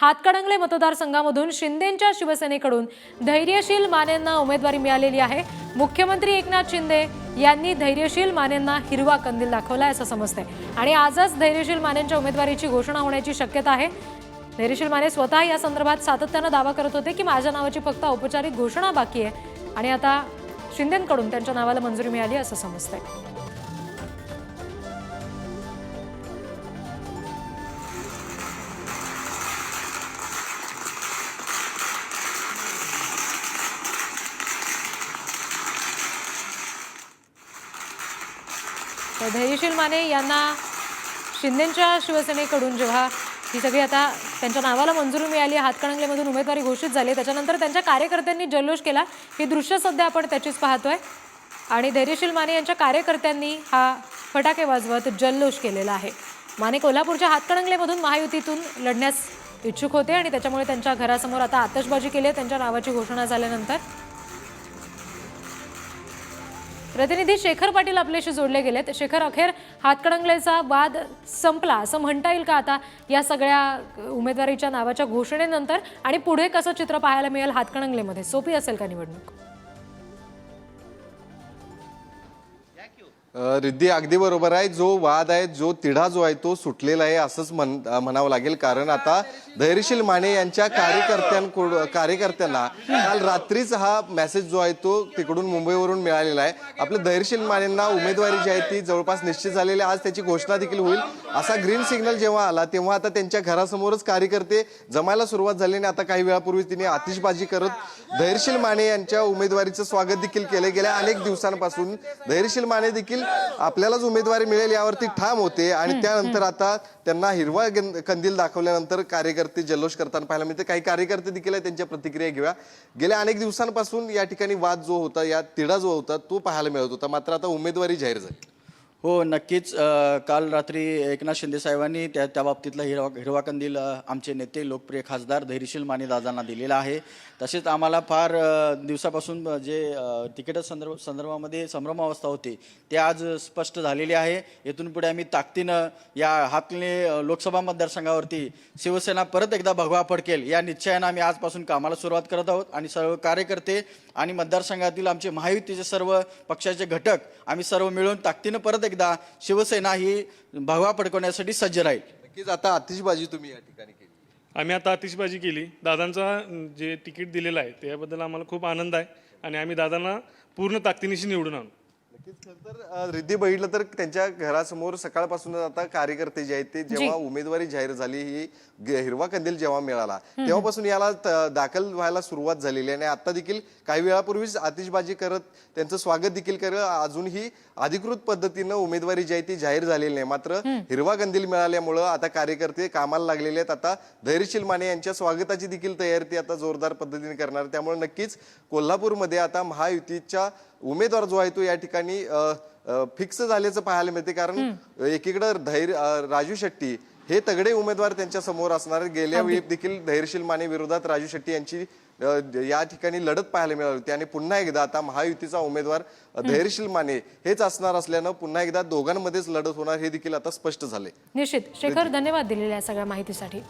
हातकणंगले मतदारसंघामधून शिंदेंच्या शिवसेनेकडून धैर्यशील मानेंना उमेदवारी मिळालेली आहे. मुख्यमंत्री एकनाथ शिंदे यांनी धैर्यशील मानेंना हिरवा कंदील दाखवला असं समजतंय. आणि आजच धैर्यशील मानेंच्या उमेदवारीची घोषणा होण्याची शक्यता आहे. धैर्यशील माने स्वतः या संदर्भात सातत्यानं दावा करत होते की माझ्या नावाची फक्त औपचारिक घोषणा बाकी आहे. आणि आता शिंदेकडून त्यांच्या नावाला मंजुरी मिळाली असं समजतंय. तर धैर्यशील माने यांना शिंदेच्या शिवसेनेकडून जेव्हा ही सगळी आता त्यांच्या नावाला मंजुरी मिळाली हातकणंगलेमधून उमेदवारी घोषित झाली त्याच्यानंतर त्यांच्या कार्यकर्त्यांनी जल्लोष केला. हे दृश्य सध्या आपण त्याचीच पाहतोय. आणि धैर्यशील माने यांच्या कार्यकर्त्यांनी हा फटाके वाजवत जल्लोष केलेला आहे. माने कोल्हापूरच्या हातकणंगलेमधून महायुतीतून लढण्यास इच्छुक होते आणि त्याच्यामुळे त्यांच्या घरासमोर आता आतषबाजी केली आहे. त्यांच्या नावाची घोषणा झाल्यानंतर प्रतिनिधी शेखर पाटील आपल्याशी जोडले गेलेत. शेखर अखेर हातकणंगलेचा वाद संपला असं म्हणता येईल का आता या सगळ्या उमेदवारीच्या नावाच्या घोषणेनंतर? आणि पुढे कसं चित्र पाहायला मिळेल हातकणंगलेमध्ये? सोपी असेल का निवडणूक? रिद्धी अगदी बरोबर आहे. जो वाद आहे जो तिढा जो आहे तो सुटलेला आहे असंच म्हण म्हणावं लागेल. कारण आता धैर्यशील माने यांच्या कार्यकर्त्यांकडून कार्यकर्त्यांना काल रात्रीच हा मेसेज जो आहे तो तिकडून मुंबईवरून मिळालेला आहे. आपल्या धैर्यशील मानेंना उमेदवारी जी आहे ती जवळपास निश्चित झालेली आहे. आज त्याची घोषणा देखील होईल. असा ग्रीन सिग्नल जेव्हा आला तेव्हा आता त्यांच्या घरासमोरच कार्यकर्ते जमायला सुरुवात झाली आणि आता काही वेळापूर्वी तिने आतिषबाजी करत धैर्यशील माने यांच्या उमेदवारीचं स्वागत देखील केले. गेल्या अनेक दिवसांपासून धैर्यशील माने देखील आपल्यालाच उमेदवारी मिळेल यावरती ठाम होते आणि त्यानंतर आता त्यांना हिरवा कंदील दाखवल्यानंतर कार्यकर्ते जल्लोष करताना पाहायला मिळते. काही कार्यकर्ते देखील आहे, त्यांच्या प्रतिक्रिया घेऊया. गेल्या अनेक दिवसांपासून या ठिकाणी वाद जो होता या तिढा जो होता तो पाहायला मिळत होता. मात्र आता उमेदवारी जाहीर झाली. हो नक्कीच. काल रात्री एकनाथ शिंदे साहेबांनी त्या त्या बाबतीतला हिरवा हिरवा कंदील आमचे नेते लोकप्रिय खासदार धैर्यशील माने दादांना दिलेला आहे. तसेच आम्हाला फार दिवसापासून जे तिकीट संदर्भ संदर्भामध्ये संभ्रमावस्था होती ते आज स्पष्ट झालेली आहे. येथून पुढे आम्ही ताकदीनं या हातले लोकसभा मतदारसंघावरती शिवसेना परत एकदा भगवा फडकेल या निश्चयानं आम्ही आजपासून कामाला सुरुवात करत आहोत आणि सर्व कार्यकर्ते आणि मतदारसंघातील आमचे महायुतीचे सर्व पक्षाचे घटक आम्ही सर्व मिळून ताकदीनं परत एकदा शिवसेना ही भगवा फडकवण्यासाठी सज्ज राहील. नक्कीच आता आतिषबाजी तुम्ही या ठिकाणी केली. आम्ही आता आतिषबाजी केली. दादांचा जे तिकीट दिलेलं आहे त्याबद्दल आम्हाला खूप आनंद आहे आणि आम्ही दादांना पूर्ण ताकदीनिशी निवडून आणू. तर रिद्धी बघितलं तर त्यांच्या घरासमोर सकाळपासूनच आता कार्यकर्ते जे आहेत ते जेव्हा उमेदवारी जाहीर झाली ही ग- हिरवा कंदील जेव्हा मिळाला तेव्हापासून याला त- दाखल व्हायला सुरुवात झालेली आहे. आणि आता देखील काही वेळापूर्वीच आतिषबाजी करत त्यांचं स्वागत देखील करत अजूनही अधिकृत पद्धतीनं उमेदवारी जी आहे ती जाहीर झालेली नाही. मात्र हिरवा कंदील मिळाल्यामुळं आता कार्यकर्ते कामाला लागलेले आहेत. आता धैर्यशील माने यांच्या स्वागताची देखील तयारी ती आता जोरदार पद्धतीने करणार. त्यामुळे नक्कीच कोल्हापूरमध्ये आता महायुतीच्या उमेदवार जो आहे तो या ठिकाणी फिक्स झाल्याचं पाहायला मिळते. कारण एकीकडं धैर्य राजू शेट्टी हे तगडे उमेदवार त्यांच्यासमोर असणार. आहेत. गेल्या वेळी देखील धैर्यशील माने विरोधात राजू शेट्टी यांची या ठिकाणी लढत पाहायला मिळाली होती. आणि पुन्हा एकदा आता महायुतीचा उमेदवार धैर्यशील माने हेच असणार असल्यानं पुन्हा एकदा दोघांमध्येच लढत होणार हे देखील आता स्पष्ट झाले निश्चित. शेखर धन्यवाद दिलेल्या सगळ्या माहितीसाठी.